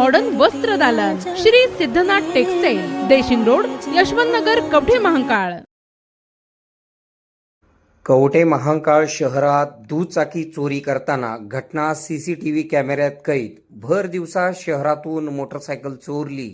Modern वस्त्र दालन Shri Siddhanath textile Deshing road Yashwant Nagar Kavathe Mahankal. Kavathe Mahankal शहरात दुचाकी चोरी करताना घटना सीसीटीव्ही कॅमेऱ्यात कैद. भर दिवसा शहरातून मोटरसायकल चोरली.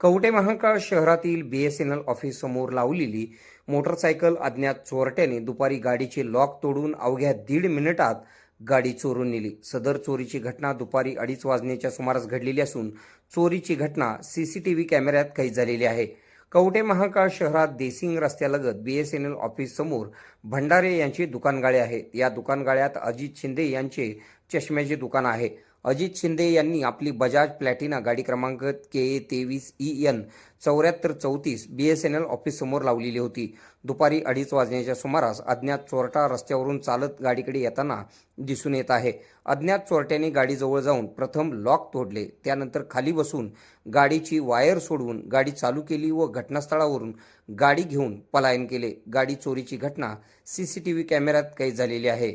कवठे महांकाळ शहरातील बीएसएनएल ऑफिस समोर लावलेली मोटरसायकल अज्ञात चोरट्याने दुपारी गाडीचे लॉक तोडून अवघ्या दीड मिनिटात गाडी चोरून नेली. सदर चोरीची घटना दुपारी अडीच वाजण्याच्या सुमारास घडलेली असून चोरीची घटना सीसीटीव्ही कॅमेऱ्यात कैद झालेली आहे. कवटे महाकाळ शहरात देसिंग रस्त्यालगत बीएसएनएल ऑफिस समोर भंडारे यांची दुकानगाळे आहेत. या दुकानगाळ्यात अजित शिंदे यांचे चष्म्याचे दुकान आहे. अजित शिंदे यांनी आपली बजाज प्लॅटिना गाडी क्रमांक के ए तेवीस ई एन चौऱ्याहत्तर चौतीस B S N L office समोर लावलेली होती. दुपारी अडीच वाजण्याच्या सुमारास अज्ञात चोरटा रस्त्यावरून चालत गाडीकडे येताना दिसून येत आहे. अज्ञात चोरट्याने गाडीजवळ जाऊन प्रथम लॉक तोडले. त्यानंतर खाली बसून गाडीची वायर सोडवून गाडी चालू केली व घटनास्थळावरून गाडी घेऊन पलायन केले. गाडी चोरीची घटना सीसीटीव्ही कॅमेऱ्यात कैद झालेली आहे.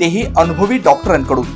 तेही अनुभवी डॉक्टरांकडून.